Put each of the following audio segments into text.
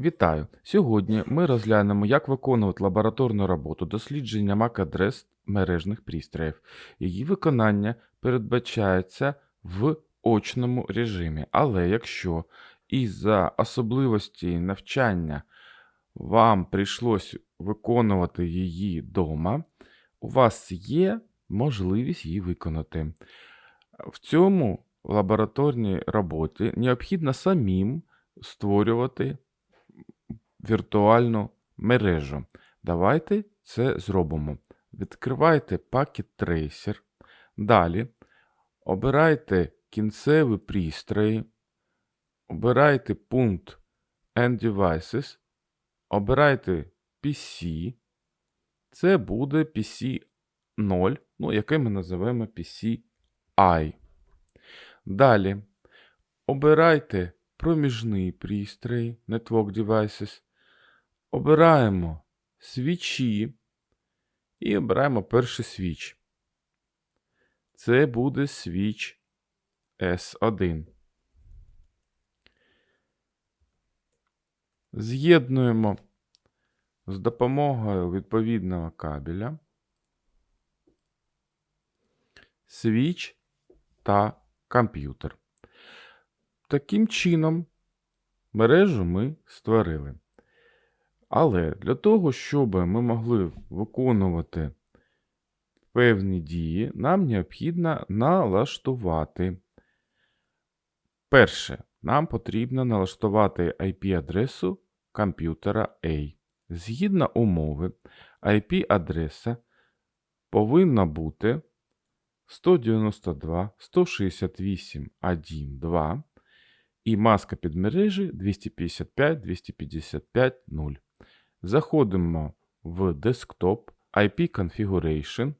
Вітаю! Сьогодні ми розглянемо, як виконувати лабораторну роботу дослідження MAC-адрес мережних пристроїв. Її виконання передбачається в очному режимі, але якщо із-за особливості навчання вам прийшлось виконувати її вдома, у вас є можливість її виконати. В цьому лабораторній роботі необхідно самим створювати віртуальну мережу. Давайте це зробимо. Відкривайте Packet Tracer. Далі обирайте кінцеві пристрої, обирайте пункт End Devices, обирайте PC. Це буде PC 0, ну, яке ми називаємо PC I. Далі обирайте проміжний пристрій Network Devices. Обираємо свічі і обираємо перший свіч. Це буде свіч S1. З'єднуємо з допомогою відповідного кабеля свіч та комп'ютер. Таким чином, мережу ми створили. Але для того, щоб ми могли виконувати певні дії, нам необхідно налаштувати. Перше, нам потрібно налаштувати IP-адресу комп'ютера A. Згідно умови, IP-адреса повинна бути 192.168.1.2 і маска підмережі 255.255.0. Заходимо в Desktop IP Configuration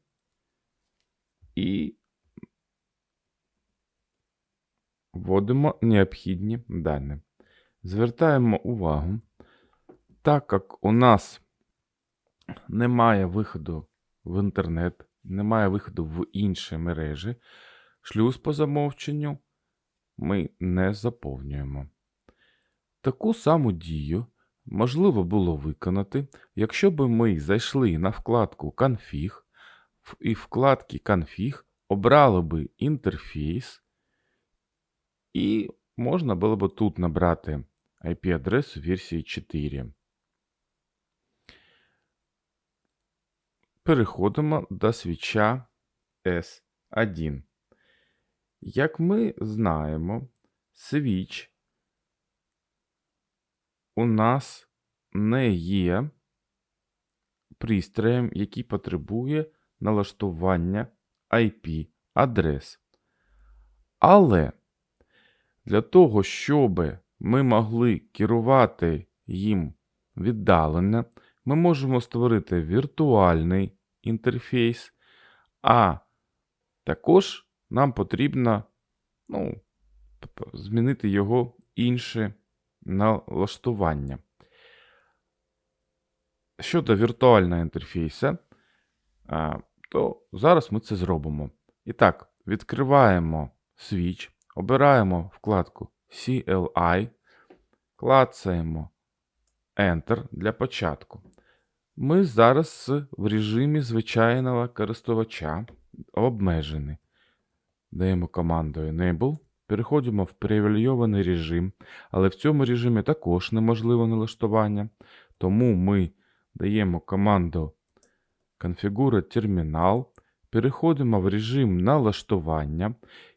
і вводимо необхідні дані. Звертаємо увагу, так як у нас немає виходу в інтернет, немає виходу в інші мережі, шлюз по замовченню ми не заповнюємо. Таку саму дію можливо було виконати, якщо б ми зайшли на вкладку Config і в вкладці Config обрали би інтерфейс, і можна було б тут набрати IP-адресу версії 4. Переходимо до свіча S1. Як ми знаємо, свіч у нас не є пристроєм, який потребує налаштування IP-адрес. Але для того, щоб ми могли керувати їм віддалено, ми можемо створити віртуальний інтерфейс, а також нам потрібно ну, тобто змінити його інше налаштування. Щодо віртуального інтерфейсу, то зараз ми це зробимо. І так, відкриваємо свіч, обираємо вкладку CLI, клацаємо Enter для початку. Ми зараз в режимі звичайного користувача обмежені. Даємо команду Enable, переходимо в привілейований режим, але в цьому режимі також неможливо налаштування. Тому ми даємо команду Configure термінал, переходимо в режим налаштування,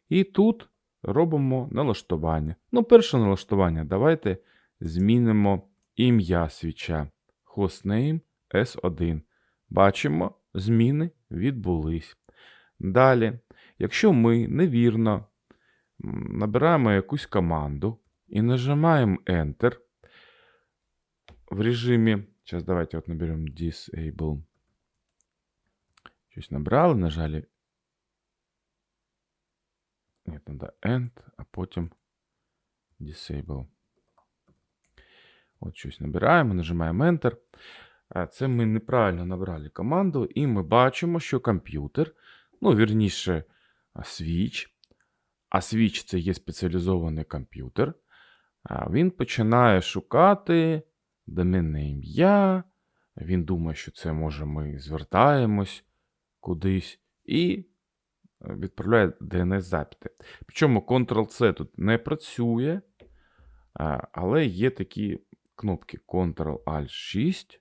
і тут робимо налаштування. Ну, перше налаштування. Давайте змінимо ім'я свіча. Hostname S1. Бачимо, зміни відбулись. Далі, якщо ми невірно набираємо якусь команду і нажимаємо Enter в режимі. Зараз давайте от наберемо Disable. Щось набрали, нажали. Ні, треба End, а потім Disable. От щось набираємо, нажимаємо Enter. Це ми неправильно набрали команду, і ми бачимо, що комп'ютер, ну, вірніше, свіч, а свіч це є спеціалізований комп'ютер. Він починає шукати доменне ім'я. Він думає, що це може ми звертаємось кудись і е, відправляє DNS-запити. Причому Ctrl-C тут не працює, але є такі кнопки Ctrl-Alt-6,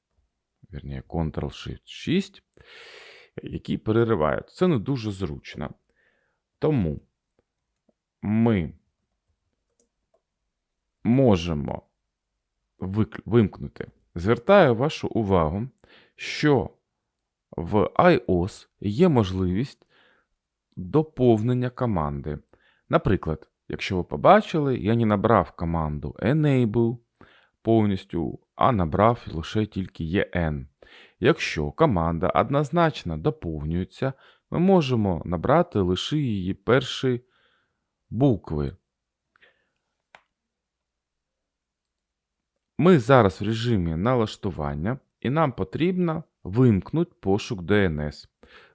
вірніше, Ctrl-Shift-6, які переривають. Це не дуже зручно. Тому ми можемо вимкнути. Звертаю вашу увагу, що в iOS є можливість доповнення команди. Наприклад, якщо ви побачили, я не набрав команду enable повністю, а набрав лише тільки EN. Якщо команда однозначно доповнюється, ми можемо набрати лише її перші букви. Ми зараз в режимі налаштування, і нам потрібно вимкнути пошук DNS.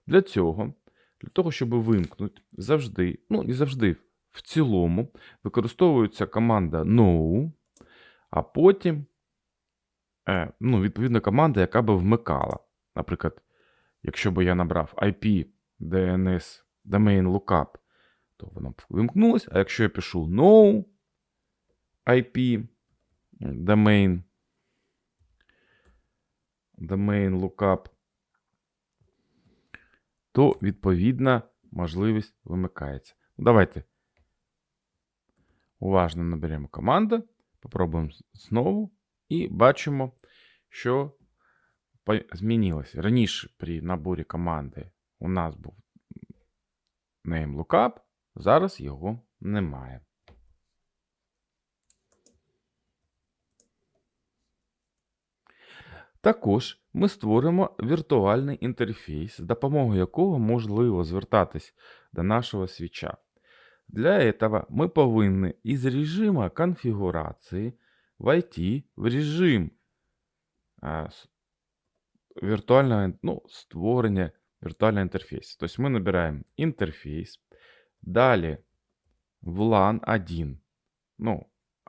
Для цього, для того, щоб вимкнути, завжди, ну не завжди, в цілому, використовується команда no, а потім, е, ну, відповідно, команда, яка би вмикала. Наприклад, якщо би я набрав IP DNS domain lookup, то воно б вимкнулося, а якщо я пишу no IP domain domain lookup, то відповідна можливість вимикається. Ну, Давайте уважно наберемо команду, попробуємо знову і бачимо, що змінилося. Раніше при наборі команди у нас був name lookup, зараз його немає. Також ми створимо віртуальний інтерфейс, з допомогою якого можливо звертатись до нашого свіча. Для этого ми повинні із режиму конфігурації войти в режим віртуального ну, створення віртуального інтерфейсу. Тобто ми набираємо інтерфейс, далі VLAN 1. Ну,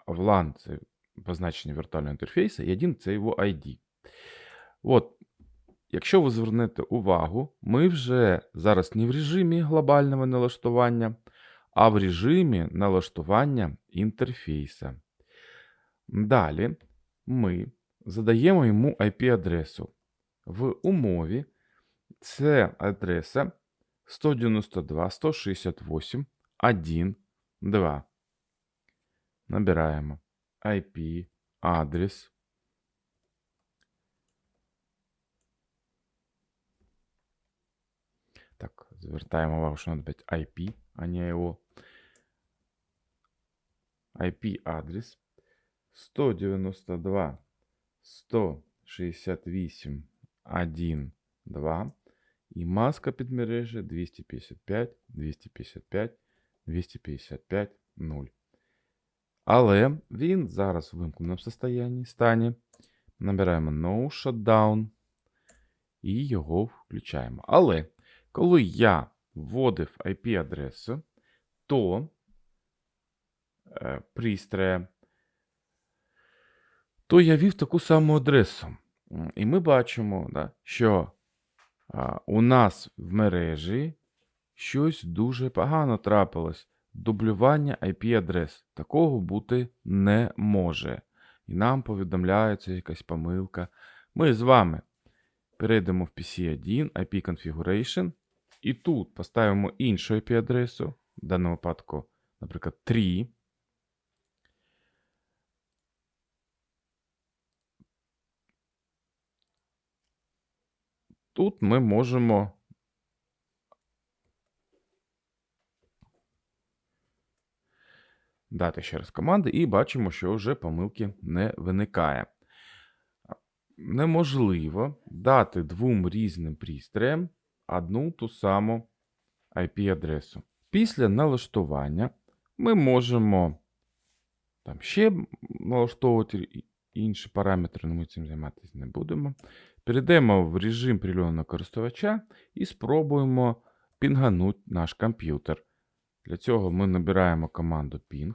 VLAN це позначення віртуального інтерфейсу, і 1 це його ID. От, якщо ви звернете увагу, ми вже зараз не в режимі глобального налаштування, а в режимі налаштування інтерфейса. Далі ми задаємо йому IP-адресу. В умові це адреса 192.168.1.2. Набираємо IP-адрес. Так, звертаємо увагу, що треба дати IP, а не його. IP-адрес 192 168 1 2 і маска підмережі 255 255 255 0. Але він зараз в вимкненому состоянні стані. Набираємо No Shutdown і його включаємо. Але коли я вводив IP-адресу, то е, пристроя, то я вів таку саму адресу. І ми бачимо, да, що у нас в мережі щось дуже погано трапилось. Дублювання IP-адрес. Такого бути не може. І нам повідомляється якась помилка. Ми з вами перейдемо в PC1, IP Configuration, і тут поставимо іншу IP-адресу, в даному випадку, наприклад, 3. Тут ми можемо дати ще раз команди і бачимо, що вже помилки не виникає. Неможливо дати двом різним пристроям одну ту саму IP-адресу. Після налаштування ми можемо там ще налаштовувати інші параметри, але ми цим займатися не будемо. Перейдемо в режим прильонного користувача і спробуємо пінганути наш комп'ютер. Для цього ми набираємо команду ping,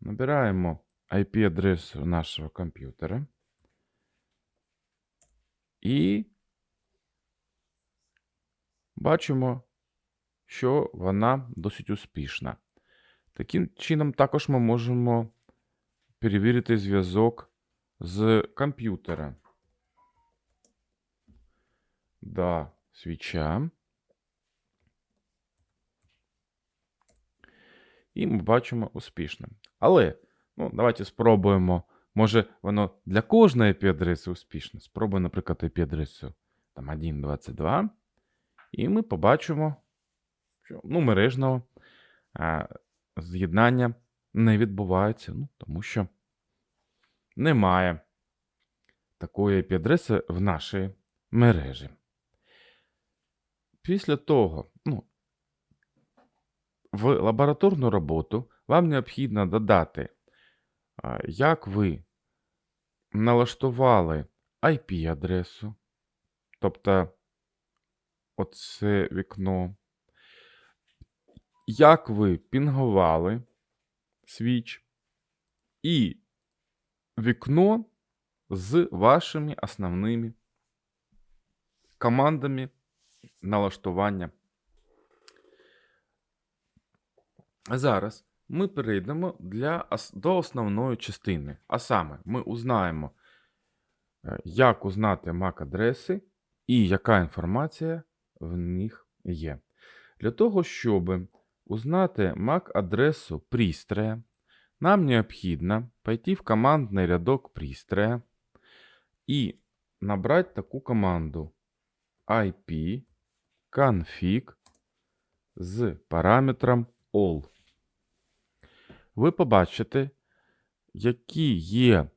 набираємо IP-адресу нашого комп'ютера. І бачимо, що вона досить успішна. Таким чином, також ми можемо перевірити зв'язок з комп'ютера. Да, свіча. І ми бачимо успішним. Але, ну, давайте спробуємо. Може, воно для кожної IP-адреси успішне. Спробуємо, наприклад, IP-адресу там 1.22. І ми побачимо, що ну, мережного а, з'єднання не відбувається, ну, тому що немає такої IP-адреси в нашій мережі. Після того, ну, в лабораторну роботу вам необхідно додати, як ви налаштували IP-адресу, тобто оце вікно, як ви пінгували свіч, і вікно з вашими основними командами налаштування. Зараз ми перейдемо для, до основної частини. А саме, ми узнаємо, е, як узнати MAC-адреси і яка інформація в них є. Для того, щоб узнати MAC-адресу пристроя, нам необхідно пойти в командний рядок пристроя і набрати таку команду IP config з параметром all. Ви побачите, які є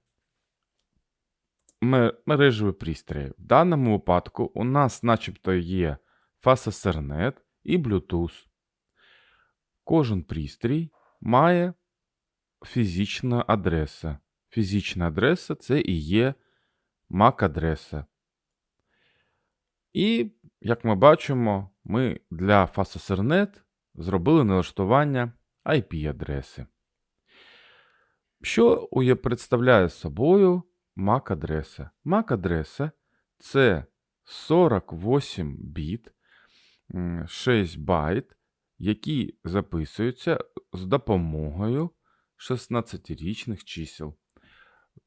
ме- мережеві пристрої. В даному випадку у нас начебто є FastSRNet і Bluetooth. Кожен пристрій має фізичну адресу. Фізична адреса це і є MAC-адреса. І, як ми бачимо, ми для FastSRNet зробили налаштування IP-адреси. Що представляє собою MAC-адреса? MAC-адреса це 48 біт, 6 байт, які записуються з допомогою 16-річних чисел.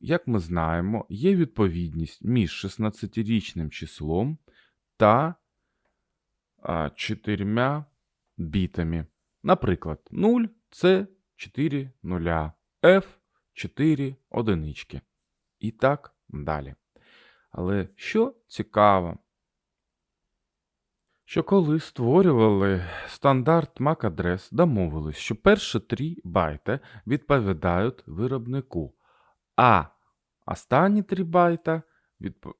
Як ми знаємо, є відповідність між 16-річним числом та а, 4 бітами. Наприклад, 0 це 4 нуля, F 4 одинички. І так далі. Але що цікаво, що коли створювали стандарт MAC-адрес, домовились, що перші 3 байти відповідають виробнику, а останні 3 байта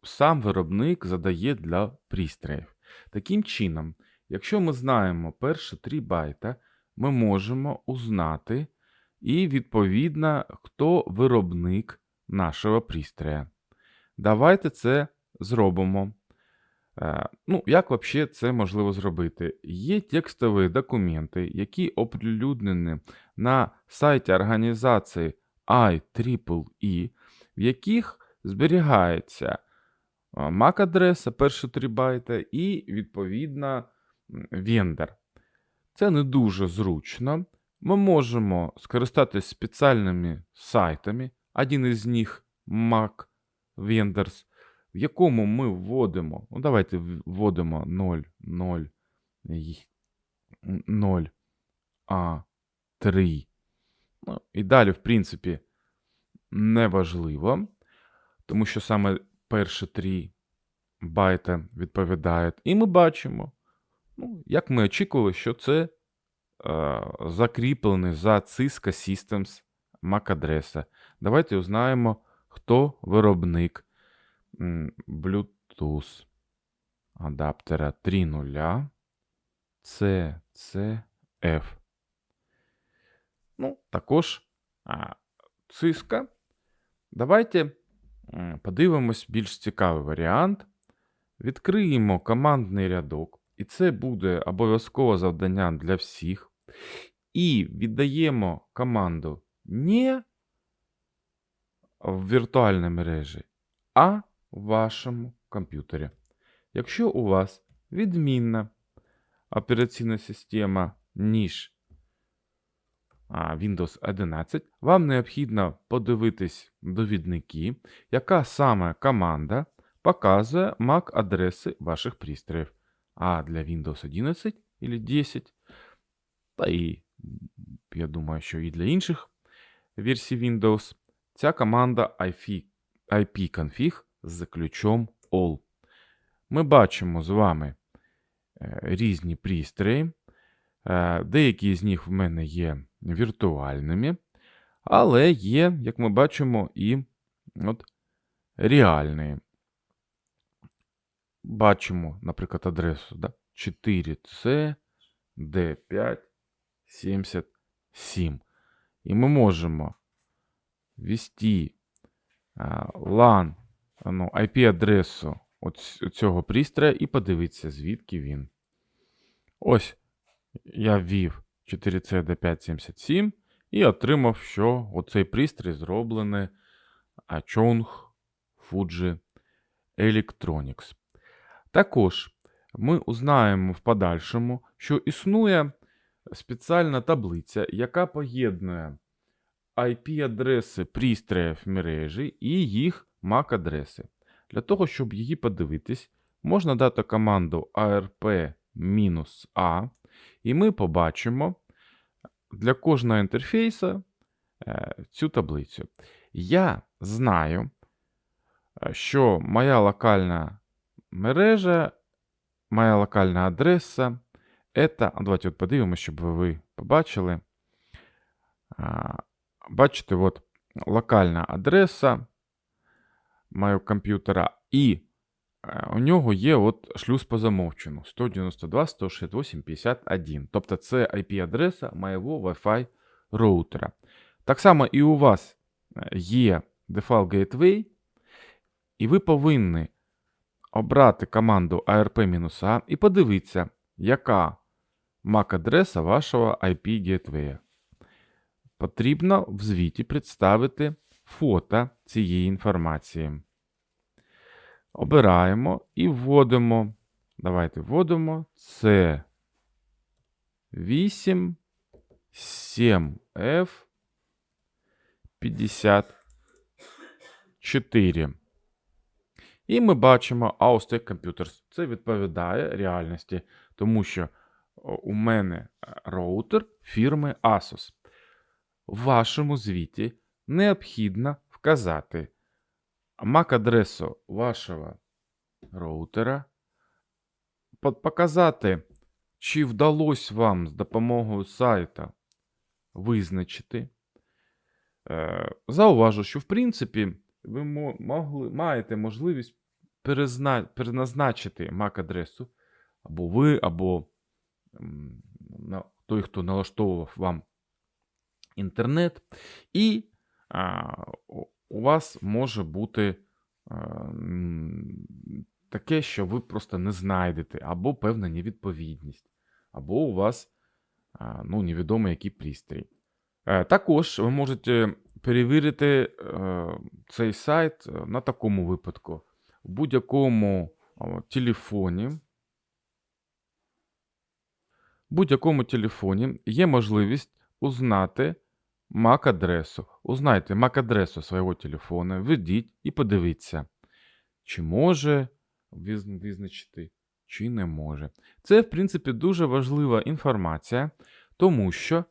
сам виробник задає для пристроїв. Таким чином, якщо ми знаємо перші 3 байта, ми можемо узнати і, відповідно, хто виробник нашого пристрою. Давайте це зробимо. Е, Ну, як взагалі це можливо зробити? Є текстові документи, які оприлюднені на сайті організації IEEE, в яких зберігається MAC-адреса, перші 3 байта, і, відповідно, м, вендор. Це не дуже зручно. Ми можемо скористатися спеціальними сайтами. Один із них Mac Vendors, в якому ми вводимо, ну давайте вводимо 0, 0, 0, А, 3. Ну, і далі, в принципі, не важливо, тому що саме перші 3 байта відповідають. І ми бачимо, ну, як ми очікували, що це е, закріплений за Cisco Systems MAC-адреса. Давайте узнаємо, хто виробник Bluetooth адаптера 3.0 CCF. Ну, також а, Cisco. Давайте подивимось більш цікавий варіант. Відкриємо командний рядок, і це буде обов'язкове завдання для всіх. І віддаємо команду не в віртуальній мережі, а в вашому комп'ютері. Якщо у вас відмінна операційна система, ніж Windows 11, вам необхідно подивитись довідники, яка саме команда показує MAC-адреси ваших пристроїв. А для Windows 11 или 10, та і, я думаю, що і для інших версій Windows, ця команда IP, IP-config з ключом all. Ми бачимо з вами е, різні пристрої. Е, Деякі з них в мене є віртуальними, але є, як ми бачимо, і от, реальні. Бачимо, наприклад, адресу да? 4C D5 77. І ми можемо ввести LAN, ну, IP-адресу цього пристрою і подивитися, звідки він. Ось я ввів 4CD577 і отримав, що оцей пристрій зроблений Achong Fuji Electronics. Також ми узнаємо в подальшому, що існує спеціальна таблиця, яка поєднує IP-адреси пристроїв мережі і їх MAC-адреси. Для того, щоб її подивитись, можна дати команду ARP-A, і ми побачимо для кожного інтерфейсу е, цю таблицю. Я знаю, е, що моя локальна мережа, моя локальна адреса это, давайте от подивимося, щоб ви побачили. Бачите, от локальна адреса моєго комп'ютера, і е, у нього є от шлюз по замовчену 192.168.51. Тобто це IP-адреса моєго Wi-Fi роутера. Так само і у вас е, є Default Gateway, і ви повинні обрати команду ARP-A і подивитися, яка MAC-адреса вашого IP-Gateway. Потрібно в звіті представити фото цієї інформації. Обираємо і вводимо. Давайте вводимо C 8 7F 54. І ми бачимо Austek Computers. Це відповідає реальності, тому що у мене роутер фірми Asus. В вашому звіті необхідно вказати MAC-адресу вашого роутера, показати, чи вдалося вам з допомогою сайта визначити. Е, зауважу, що в принципі ви могли, маєте можливість перезна, переназначити MAC-адресу, або ви, або той, хто налаштовував вам інтернет, і а, у вас може бути а, таке, що ви просто не знайдете, або певна невідповідність, або у вас а, ну, невідомо який пристрій. А, також ви можете перевірити цей сайт на такому випадку. В будь-якому телефоні. В будь-якому телефоні є можливість узнати MAC-адресу. Узнайте MAC-адресу свого телефона, введіть і подивіться, чи може визначити, чи не може. Це, в принципі, дуже важлива інформація, тому що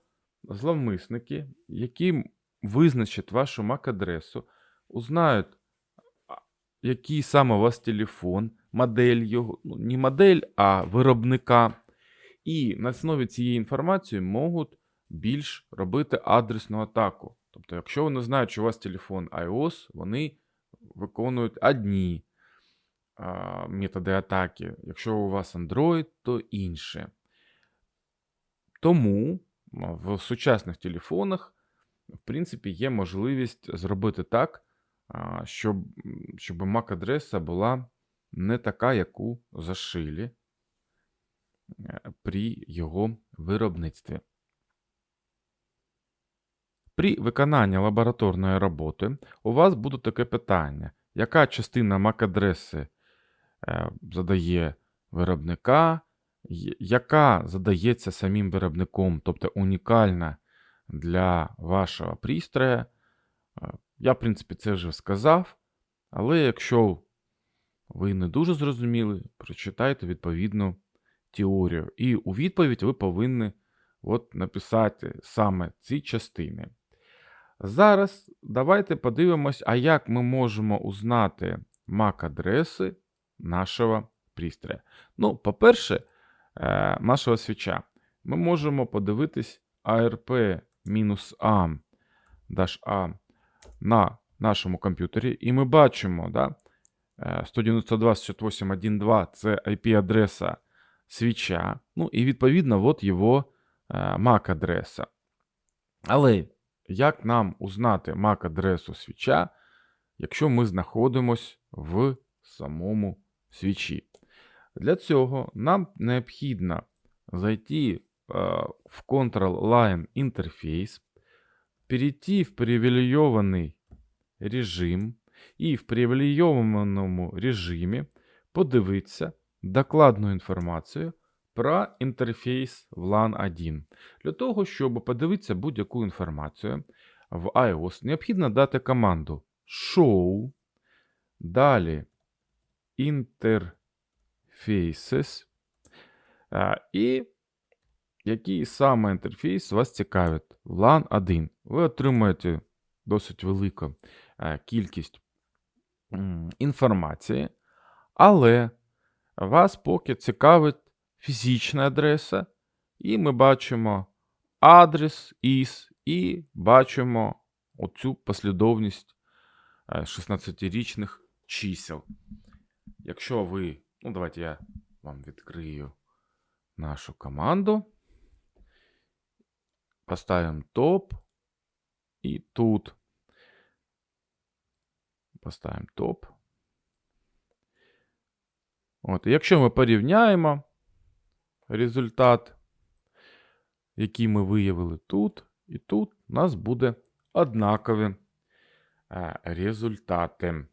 зловмисники, які визначать вашу MAC-адресу, узнають, який саме у вас телефон, модель його, ну, не модель, а виробника. І на основі цієї інформації можуть більш робити адресну атаку. Тобто, якщо вони знають, що у вас телефон iOS, вони виконують одні а, методи атаки. Якщо у вас Android, то інше. Тому в сучасних телефонах, в принципі, є можливість зробити так, щоб щоб MAC-адреса була не така, яку зашили е, при його виробництві. При виконанні лабораторної роботи у вас буде таке питання: яка частина MAC-адреси е, задає виробника, яка задається самим виробником, тобто унікальна для вашого пристрою. Е, Я, в принципі, це вже сказав, але якщо ви не дуже зрозуміли, прочитайте відповідну теорію. І у відповідь ви повинні от написати саме ці частини. Зараз давайте подивимось, а як ми можемо узнати MAC-адреси нашого пристрою. Ну, по-перше, е, нашого свіча. Ми можемо подивитись ARP-A -A на нашому комп'ютері, і ми бачимо, да, е, 192.68.1.2 це IP-адреса свіча. Ну, і відповідно, от його е, MAC-адреса. Але як нам узнати MAC-адресу свіча, якщо ми знаходимося в самому свічі? Для цього нам необхідно зайти е, в Control Line Interface, перейти в привілейований режим і в привілейованому режимі подивитися докладну інформацію про інтерфейс VLAN 1. Для того, щоб подивитися будь-яку інформацію в iOS, необхідно дати команду show, далі interfaces, і який саме інтерфейс вас цікавить. VLAN 1. Ви отримаєте досить велику кількість інформації, але вас поки цікавить фізична адреса, і ми бачимо адрес із, і бачимо оцю послідовність е, 16-річних чисел. Якщо ви, ну давайте я вам відкрию нашу команду. Поставимо топ. І тут поставимо топ. От, і якщо ми порівняємо результат, який ми виявили тут і тут, у нас буде однакові е, результати.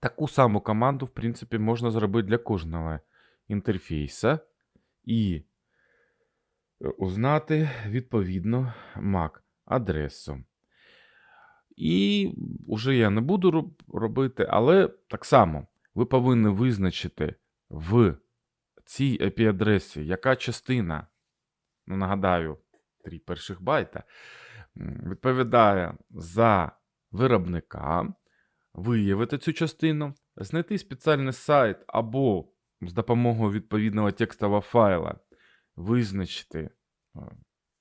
Таку саму команду, в принципі, можна зробити для кожного інтерфейса і е, узнати відповідно MAC-адресу. І вже я не буду робити, але так само ви повинні визначити в цій IP-адресі, яка частина, ну нагадаю, три перших байта, відповідає за виробника, виявити цю частину, знайти спеціальний сайт або з допомогою відповідного текстового файла визначити, е,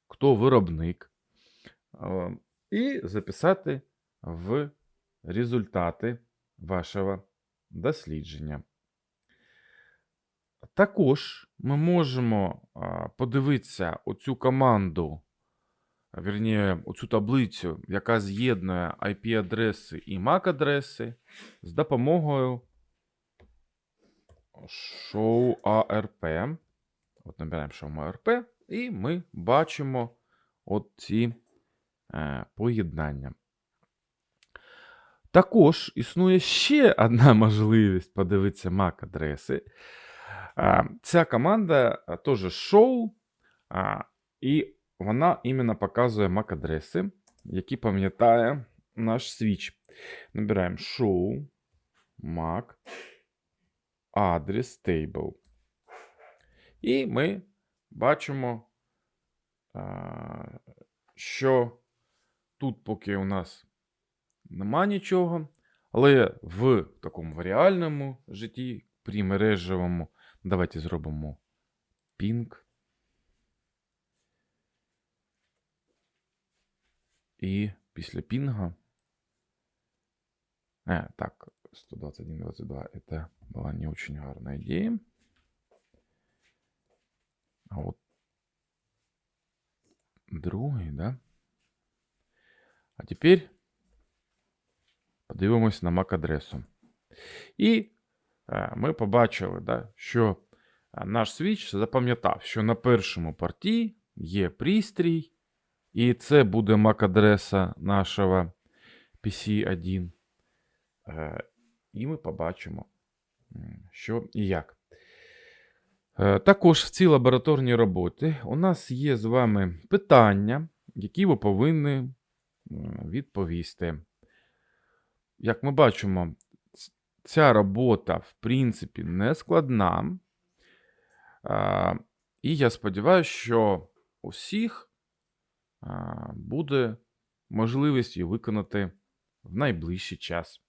хто виробник, е, і записати в результати вашого дослідження. Також ми можемо подивитися оцю команду, а, вірніше, оцю таблицю, яка з'єднує IP-адреси і MAC-адреси з допомогою show ARP. От набираємо show ARP, і ми бачимо от ці е, поєднання. Також існує ще одна можливість подивитися MAC-адреси. Ця команда теж show, і вона іменно показує MAC-адреси, які пам'ятає наш свіч. Набираємо show MAC адрес table. І ми бачимо, що тут поки у нас нема нічого, але в такому реальному житті, при мережевому, давайте зробимо ping. І після пінга. Э, так, 121.22 это была не очень гарная идея. А вот другий, да? А теперь подивимось на MAC-адресу. І е, ми побачили, да, що е, наш свіч запам'ятав, що на першому порті є пристрій, і це буде MAC-адреса нашого PC1. е, і ми побачимо, що і як. Е, Також в цій лабораторній роботі у нас є з вами питання, які ви повинні відповісти. Як ми бачимо, ця робота, в принципі, не складна. І я сподіваюся, що у всіх буде можливість її виконати в найближчий час.